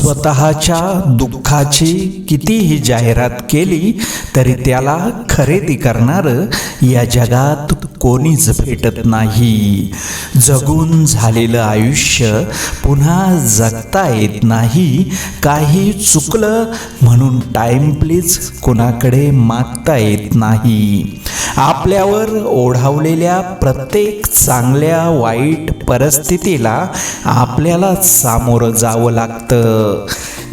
स्वतःच्या दुःखाची कितीही जाहिरात केली तरी त्याला खरेदी करणारं या जगात कोणीच भेटत नाही. जगून झालेलं आयुष्य पुन्हा जगता येत नाही. काही चुकलं म्हणून टाईम प्लीज कुणाकडे मागता येत नाही. आपल्यावर ओढावलेल्या प्रत्येक चांगल्या वाईट परिस्थितीला आपल्याला सामोरं जावं लागतं.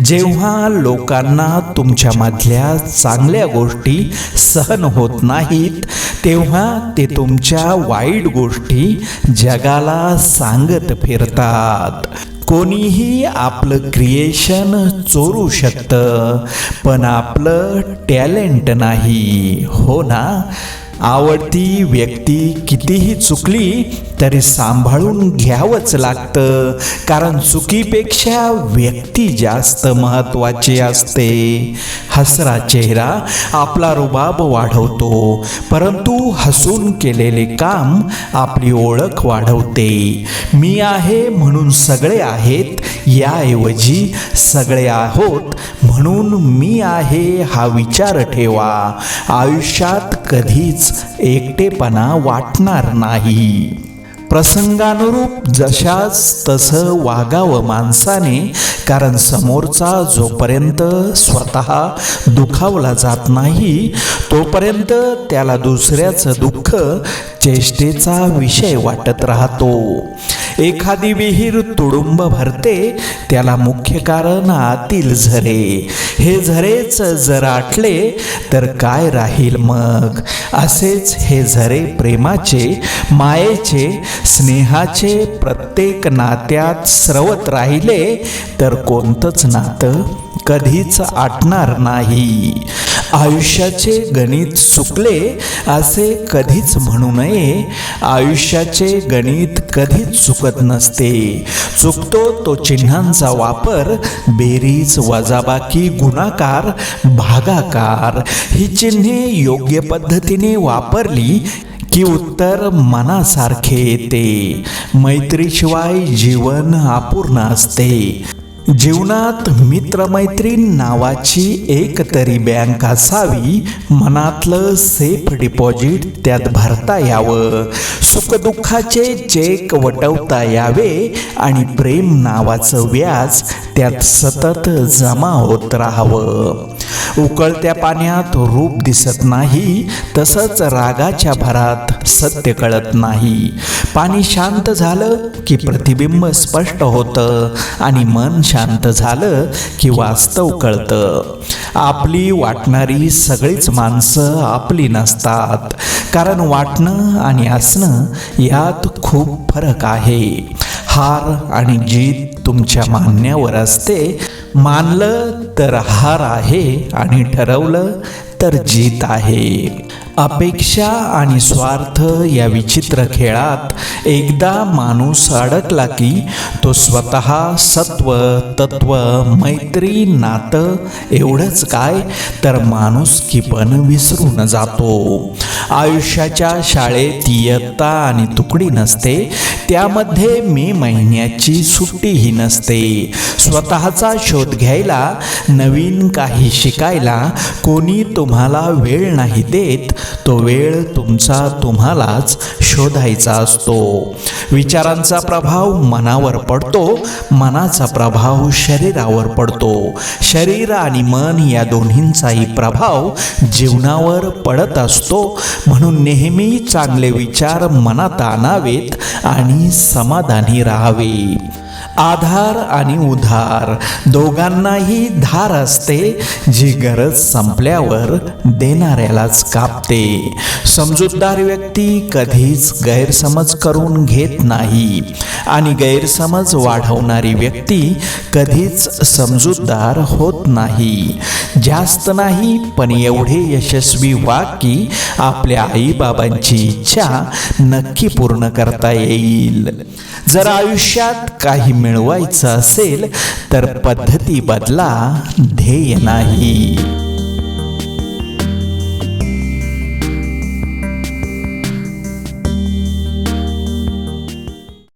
जेव्हा लोकांना तुमच्यामधल्या चांगल्या गोष्टी सहन होत नाहीत तेव्हा ते तुमच्या वाईट गोष्टी जगाला सांगत फिरतात. कोणीही आपलं क्रिएशन चोरू शकतं पण आपलं टॅलेंट नाही. हो ना? आवडती व्यक्ती कितीही चुकली तरी सांभाळून घ्यावंच लागतं. कारण चुकीपेक्षा व्यक्ती जास्त महत्त्वाची असते. हसरा चेहरा आपला रुबाब वाढवतो. परंतु हसून केलेले काम आपली ओळख वाढवते. मी आहे म्हणून सगळे आहेत याऐवजी सगळे आहोत म्हणून मी आहे हा विचार ठेवा. आयुष्यात कधीच एकटेपणा वाटणार नाही. प्रसंगानुरूप जशाच तसं वागावं माणसाने कारण समोरचा जोपर्यंत स्वतः दुखावला जात नाही तोपर्यंत त्याला दुसऱ्याचं दुःख चेष्टेचा विषय वाटत राहतो. एखादी विहीर तुडुंब भरते त्याला मुख्य कारण आतील झरे. हे झरेच जर आटले तर काय राहील मग? असेच हे झरे प्रेमाचे मायेचे स्नेहाचे प्रत्येक नात्यात स्रवत राहिले तर कोणतंच नातं कधीच आटणार नाही. आयुष्याचे गणित चुकले असे कधीच म्हणू नये. आयुष्याचे गणित कधीच चुकत नसते. चुकतो तो चिन्हांचा वापर. बेरीज वजाबाकी गुणाकार भागाकार. ही चिन्हे योग्य पद्धतीने वापरली की उत्तर मनासारखे येते. मैत्रीशिवाय जीवन अपूर्ण असते. जीवनात मित्रमैत्रीण नावाची एक तरी बँक असावी मनातलं सेफ डिपॉझिट त्यात भरता यावं. सुखदुःखाचे चेक वटवता यावे आणि प्रेम नावाचं व्याज त्यात सतत जमा होत राहावं. उकळत्या पाण्यात रूप दिसत नाही तसंच रागाच्या भरात सत्य कळत नाही. पाणी शांत झालं की प्रतिबिंब स्पष्ट होतं आणि मन शांत झालं की वास्तव कळतं. आपली वाटणारी सगळीच माणसं आपली नसतात. कारण वाटणं आणि असणं यात खूप फरक आहे. हार आणि जीत तुमच्या मानण्यावर असते. मानलं तर हार आहे आणि ठरवलं तर जीत आहे. अपेक्षा आणि स्वार्थ या विचित्र खेळात एकदा माणूस अडकला की तो स्वतः सत्व तत्व मैत्री नातं एवढंच काय तर माणुसकी पण विसरून जातो. आयुष्याच्या शाळेत इयत्ता आणि तुकडी नसते त्यामध्ये मे महिन्याची सुट्टीही नसते. स्वतःचा शोध घ्यायला नवीन काही शिकायला कोणी तुम्हाला वेळ नाही देत तो वेळ तुमचा तुम्हालाच शोधायचा असतो. विचारांचा प्रभाव मनावर पडतो मनाचा प्रभाव शरीरावर पडतो. शरीर आणि मन या दोन्हींचाही प्रभाव जीवनावर पडत असतो. म्हणून नेहमी चांगले विचार मनात आणावेत आणि समाधानी राहावे. आधार आणि उधार. दोघांनाही धार असते जी गरज संपल्यावर देणाऱ्यालाच कापते. समजूतदार व्यक्ती कधीच गैरसमज करून घेत नाही. आणि गैरसमज वाढवणारी व्यक्ती कधीच समजूतदार होत नाही. जास्त नाही पण एवढे यशस्वी वा की आपल्या आईबाबांची इच्छा नक्की पूर्ण करता येईल. जर आयुष्यात काही मिळवायचं असेल तर पद्धती बदला ध्येय नाही.